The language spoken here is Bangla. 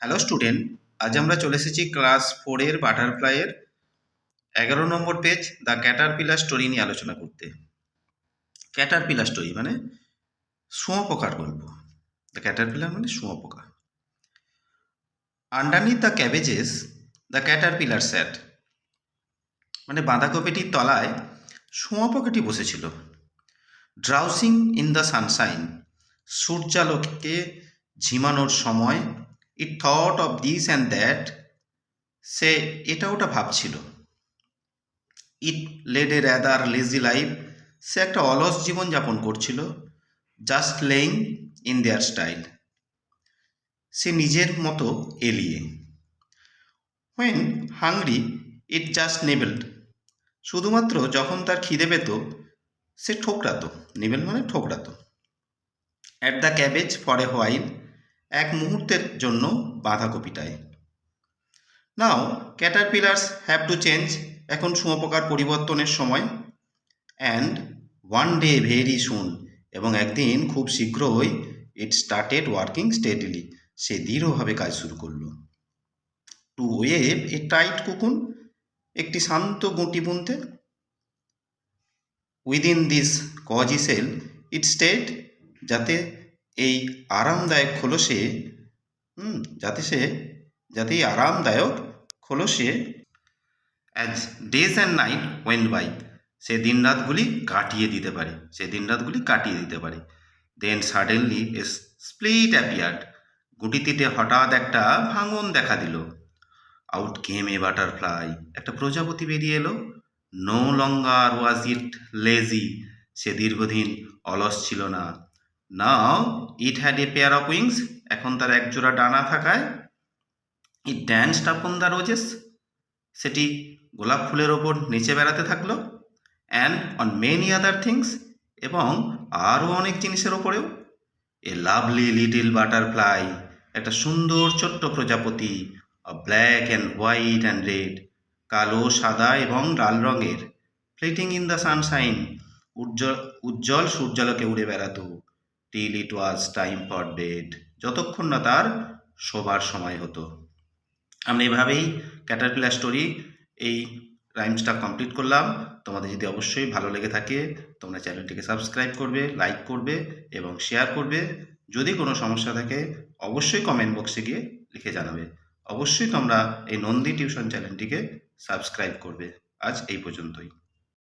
হ্যালো স্টুডেন্ট আজ আমরা চলে এসেছি ক্লাস ফোরের বাটারফ্লাইয়ের এগারো নম্বর পেজ দ্য ক্যাটারপিলার স্টোরি নিয়ে আলোচনা করতে। ক্যাটারপিলার স্টোরি মানে শুঁয়োপোকার গল্প। দ্য ক্যাটারপিলার মানে শুঁয়োপোকা underneath the cabbages the caterpillar sat মানে বাঁধাকপিটির তলায় শুঁয়োপোকাটি বসেছিল। ড্রাউসিং ইন দ্য সানশাইন সূর্যালোকে ঝিমানোর সময় it thought of this and that সে এটা ওটা ভাবছিল। It led a rather lazy life সে একটা অলস জীবনযাপন করছিল just lying in there style সে নিজের মতো এলিয়ে। When hungry it just nibbled শুধুমাত্র যখন তার খিদে পেত, সে ঠোকরাতো। নেবেল মানে ঠোকরাতো। At the cabbage for a while এক মুহূর্তের জন্য বাঁধাকপিটায় now caterpillars have to change এখন শুঁয়োপোকার পরিবর্তনের সময়। And one day very soon এবং একদিন খুব শীঘ্রই ইট স্টার্টেড ওয়ার্কিং স্টেডিলি সে দৃঢ়ভাবে কাজ শুরু করল। To weave a tight cocoon একটি শান্ত গুঁটি বুনতে। Within this cosy shell it stayed যাতে এই আরামদায়ক খোলসে, হুম, যাতে সে, যাতে এই আরামদায়ক খোলসে as days and nights went by সে দিনরাতগুলি কাটিয়ে দিতে পারে, সে দিনরাতগুলি কাটিয়ে দিতে পারে। Then suddenly a split appeared গুটিতে হঠাৎ একটা ভাঙন দেখা দিল। আউট কেম এ বাটারফ্লাই একটা প্রজাপতি বেরিয়ে এলো। নো লঙ্গার ওয়াজ ইট লেজি সে দীর্ঘদিন অলস ছিল না। Now it had a pair of wings এখন তার একজোড়া ডানা থাকায় it danced upon the roses সেটি গোলাপ ফুলের ওপর নিচে বেড়াতে থাকল। And on many other things এবং আরও অনেক জিনিসের ওপরেও। এ লাভলি লিটিল বাটারফ্লাই একটা সুন্দর ছোট্ট প্রজাপতি black and white and red কালো, সাদা এবং লাল রঙের ফ্লিটিং ইন দ্য সানশাইন উজ্জ্বল উজ্জ্বল সূর্যালোকে উড়ে বেড়াতো। Till it was time for bed যতক্ষণ না তার শোবার সময় হতো। আমরা এভাবেই ক্যাটারপিলার স্টোরি এই রাইমসটা কমপ্লিট করলাম। তোমাদের যদি অবশ্যই ভালো লেগে থাকে, তোমরা চ্যানেলটিকে সাবস্ক্রাইব করবে লাইক করবে এবং শেয়ার করবে। যদি কোনো সমস্যা থাকে, অবশ্যই কমেন্ট বক্সে গিয়ে লিখে জানাবে। অবশ্যই তোমরা এই নন্দী টিউশন চ্যানেলটিকে সাবস্ক্রাইব করবে। আজ এই পর্যন্তই।